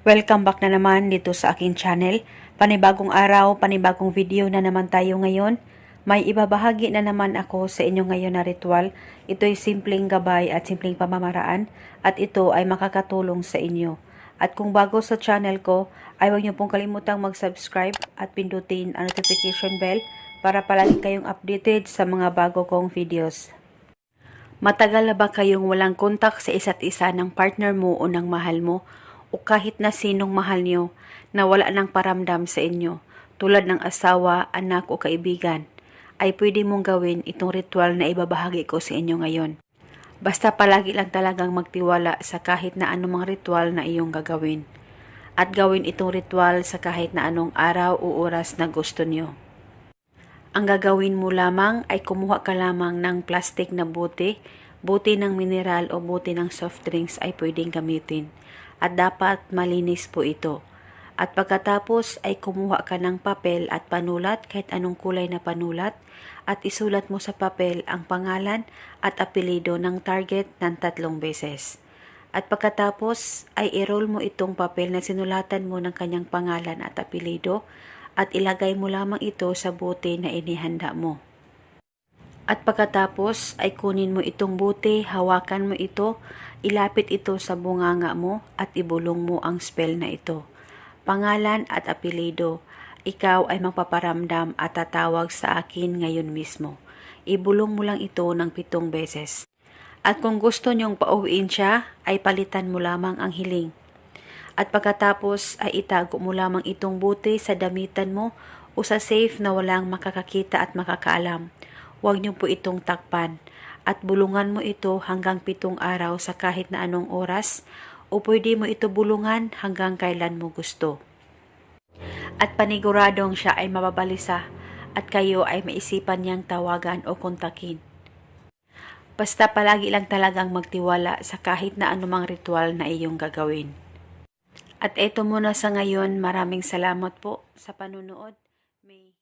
Welcome back na naman dito sa aking channel. Panibagong araw, panibagong video na naman tayo ngayon. May ibabahagi na naman ako sa inyo ngayon na ritual. Ito'y simpleng gabay at simpleng pamamaraan at ito ay makakatulong sa inyo. At kung bago sa channel ko, ay huwag niyo pong kalimutang mag-subscribe at pindutin ang notification bell para palagi kayong updated sa mga bago kong videos. Matagal na ba kayong walang kontak sa isa't isa ng partner mo o ng mahal mo o kahit na sinong mahal nyo na wala ng paramdam sa inyo tulad ng asawa, anak o kaibigan ay pwede mong gawin itong ritual na ibabahagi ko sa inyo ngayon. Basta palagi lang talagang magtiwala sa kahit na anumang ritual na iyong gagawin. At gawin itong ritual sa kahit na anong araw o oras na gusto niyo. Ang gagawin mo lamang ay kumuha ka lamang ng plastic na bote, bote ng mineral o bote ng soft drinks ay pwedeng gamitin. At dapat malinis po ito. At pagkatapos ay kumuha ka ng papel at panulat kahit anong kulay na panulat at isulat mo sa papel ang pangalan at apelido ng target ng tatlong beses. At pagkatapos ay i-roll mo itong papel na sinulatan mo ng kanyang pangalan at apelido at ilagay mo lamang ito sa bote na inihanda mo. At pagkatapos ay kunin mo itong bote, hawakan mo ito, ilapit ito sa bunganga mo at ibulong mo ang spell na ito. Pangalan at apelido, ikaw ay magpaparamdam at tatawag sa akin ngayon mismo. Ibulong mo lang ito ng pitong beses. At kung gusto niyong pauwiin siya, ay palitan mo lamang ang hiling. At pagkatapos ay itago mo lamang itong bote sa damitan mo o sa safe na walang makakakita at makakaalam. Huwag niyo po itong takpan at bulungan mo ito hanggang pitong araw sa kahit na anong oras o pwede mo ito bulungan hanggang kailan mo gusto. At paniguradong siya ay mababalisa at kayo ay maisipan niyang tawagan o kontakin. Basta palagi lang talagang magtiwala sa kahit na anumang ritual na iyong gagawin. At eto muna sa ngayon, maraming salamat po sa panunood. May